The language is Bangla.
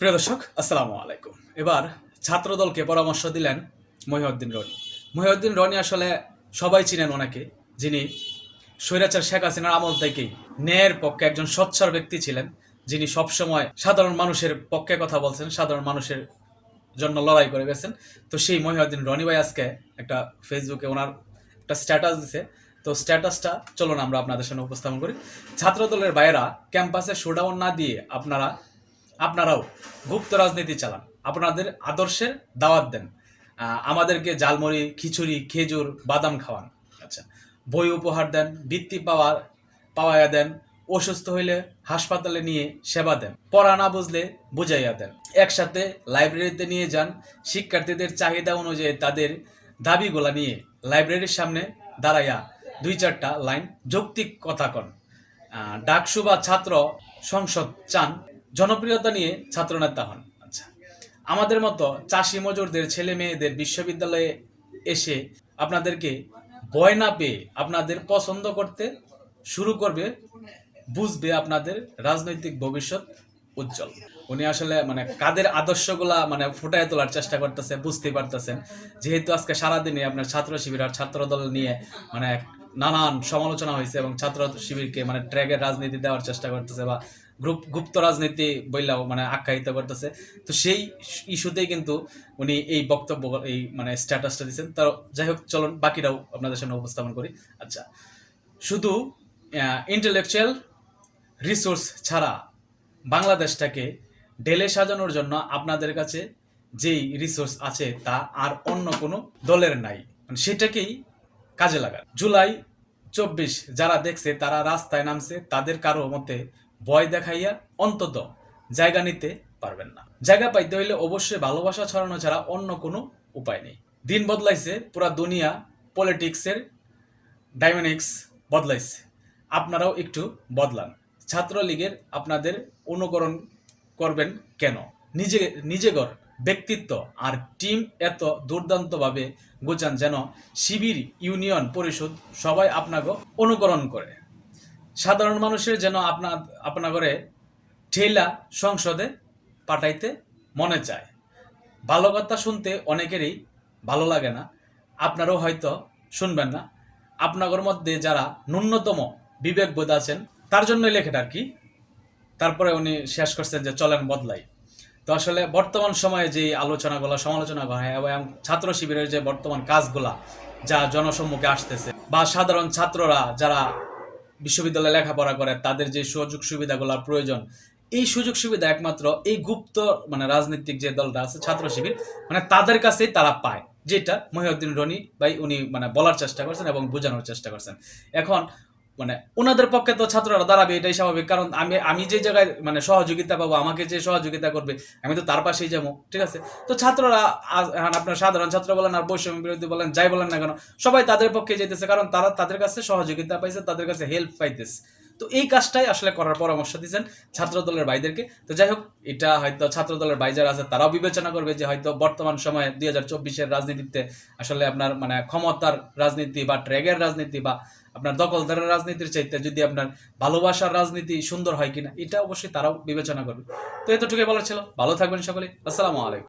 প্রিয় দর্শক, আসসালামু আলাইকুম। এবার ছাত্রদলকে পরামর্শ দিলেন মহিউদ্দিন রনি। মহিউদ্দিন রনি আসলে সবাই চিনেন ওনাকে, যিনি স্বৈরাচার শেখ হাসিনার আমল থেকেই ন্যায়ের পক্ষে একজন সোচ্চার ব্যক্তি ছিলেন, যিনি সবসময় সাধারণ মানুষের পক্ষে কথা বলছেন, সাধারণ মানুষের জন্য লড়াই করে গেছেন। তো সেই মহিউদ্দিন রনি ভাই আজকে একটা ফেসবুকে ওনার একটা স্ট্যাটাস দিছে। তো স্ট্যাটাসটা চলুন আমরা আপনাদের সামনে উপস্থাপন করি। ছাত্রদলের বাইরা ক্যাম্পাসে শোডাউন না দিয়ে আপনারা আপনারাও গুপ্ত রাজনীতি চালান। আপনাদের আদর্শের দাওয়াত দেন। আমাদেরকে জালমুড়ি খিচুড়ি, খেজুর, বাদাম খাওয়ান। আচ্ছা বই উপহার দেন বৃত্তি পাওয়ার পাওয়াইয়া দেন, অসুস্থ হইলে হাসপাতালে নিয়ে সেবা দেন, পড়া না বুঝলে বুঝাইয়া দেন। একসাথে লাইব্রেরিতে নিয়ে যান, শিক্ষার্থীদের চাহিদা অনুযায়ী তাদের দাবিগুলা নিয়ে লাইব্রেরির সামনে দাঁড়াইয়া দুই চারটা লাইন যৌক্তিক কথা কন। ডাকসু বা ছাত্র সংসদ চান জনপ্রিয়তা নিয়ে ছাত্রনেতা হন। আচ্ছা আমাদের মতো চাষি মজুরদের, ছেলে মেয়েদের বিশ্ববিদ্যালয়ে এসে আপনাদেরকে ভয় না পেয়ে আপনাদের পছন্দ করতে শুরু করবে, বুঝবে আপনাদের রাজনৈতিক ভবিষ্যৎ উজ্জ্বল। উনি আসলে মানে কাদের আদর্শগুলা মানে ফুটায় তোলার চেষ্টা করতেছে বুঝতে পারতেছেন। যেহেতু আজকে সারাদিনে আপনার ছাত্র শিবির আর ছাত্র দল নিয়ে মানে নানান সমালোচনা হয়েছে এবং ছাত্র শিবিরকে মানে ট্র্যাগের রাজনীতি দেওয়ার চেষ্টা করতেছে বা গ্রুপ, গুপ্ত রাজনীতি বললেও মানে আখ্যায়িত করতেছে। তো সেই ইস্যুতেই কিন্তু উনি এই বক্তব্য, এই মানে স্ট্যাটাসটা দিচ্ছেন তো যাই হোক, চলুন, বাকিটাও আপনাদের সামনে উপস্থাপন করি। আচ্ছা শুধু ইন্টেলেকচুয়াল রিসোর্স ছাড়া বাংলাদেশটাকে ঢেলে সাজানোর জন্য আপনাদের কাছে যেই রিসোর্স আছে তা আর অন্য কোনো দলের নাই। মানে সেটাকেই কাজে লাগান। জুলাই চব্বিশ যারা দেখছে, তারা রাস্তায় নামছে, তাদের কারও মতে ভয় দেখাইয়া অন্তত জায়গা নিতে পারবেন না। জায়গা পাইতে হইলে অবশ্যই ভালোবাসা ছড়ানো ছাড়া অন্য কোনো উপায় নেই। দিন বদলাইছে, পুরা দুনিয়া পলিটিক্সের ডাইনামিক্স বদলাইছে। আপনারাও একটু বদলান। ছাত্রলীগের আপনাদের অনুকরণ করবেন কেন? নিজে, নিজেগর ব্যক্তিত্ব আর টিম এত দুর্দান্তভাবে গোছান যেন শিবির, ইউনিয়ন, পরিষদ সবাই আপনাকে অনুকরণ করে। সাধারণ মানুষের যেন আপনা আপনাগরে ঠেলা সংসদে পাঠাইতে মনে চায়। ভালো কথা শুনতে অনেকেরই ভালো লাগে না। আপনারও হয়তো শুনবেন না। আপনাদের মধ্যে যারা ন্যূনতম বিবেকবোধ আছেন, তার জন্যই লেখাটা আর কি। তারপরে উনি শেষ করছেন যে চলেন বদলাই। তো আসলে বর্তমান সময়ে যে আলোচনাগুলো, সমালোচনা করা হয়, এবং ছাত্র শিবিরের যে বর্তমান কাজগুলা, যা জনসম্মুখে আসতেছে, বা সাধারণ ছাত্ররা যারা বিশ্ববিদ্যালয়ে লেখাপড়া করে, তাদের যে সুযোগ সুবিধাগুলো প্রয়োজন, এই সুযোগ সুবিধা একমাত্র এই গুপ্ত মানে রাজনৈতিক যে দলটা আছে, ছাত্র শিবির মানে তাদের কাছেই তারা পায়, যেটা মহিউদ্দিন রনি ভাই উনি মানে বলার চেষ্টা করছেন এবং বোঝানোর চেষ্টা করছেন। এখন মানে ওনাদের পক্ষে তো ছাত্ররা দাঁড়াবে, এটাই স্বাভাবিক। কারণ আমি আমি যে জায়গায় মানে সহযোগিতা পাবো, আমাকে যে সহযোগিতা করবে, আমি তো তার পাশেই যাব, ঠিক আছে? তো ছাত্ররা আপনার সাধারণ ছাত্র বলেন আর বৈষম্য বিরোধী বলেন, যাই বলেন না কেন, সবাই তাদের পক্ষে যেতেছে কারণ তারা তাদের কাছে সহযোগিতা পাইছে, তাদের কাছে হেল্প পাইতেছে। তো এই কাজটাই আসলে করার পরামর্শ দিচ্ছেন ছাত্র দলের ভাইদেরকে। তো যাই হোক, এটা হয়তো ছাত্র দলের ভাই যারা আছে, তারাও বিবেচনা করবে যে হয়তো বর্তমান সময়ে দুই হাজার চব্বিশের রাজনীতিতে আসলে আপনার মানে ক্ষমতার রাজনীতি বা ট্র্যাগের রাজনীতি বা আপনার দখলদারের রাজনীতির চাইতে যদি আপনার ভালোবাসার রাজনীতি সুন্দর হয় কিনা, এটা অবশ্যই তারাও বিবেচনা করবে। তো এতটুকুই বলার ছিল। ভালো থাকবেন সকলে আসসালামু আলাইকুম।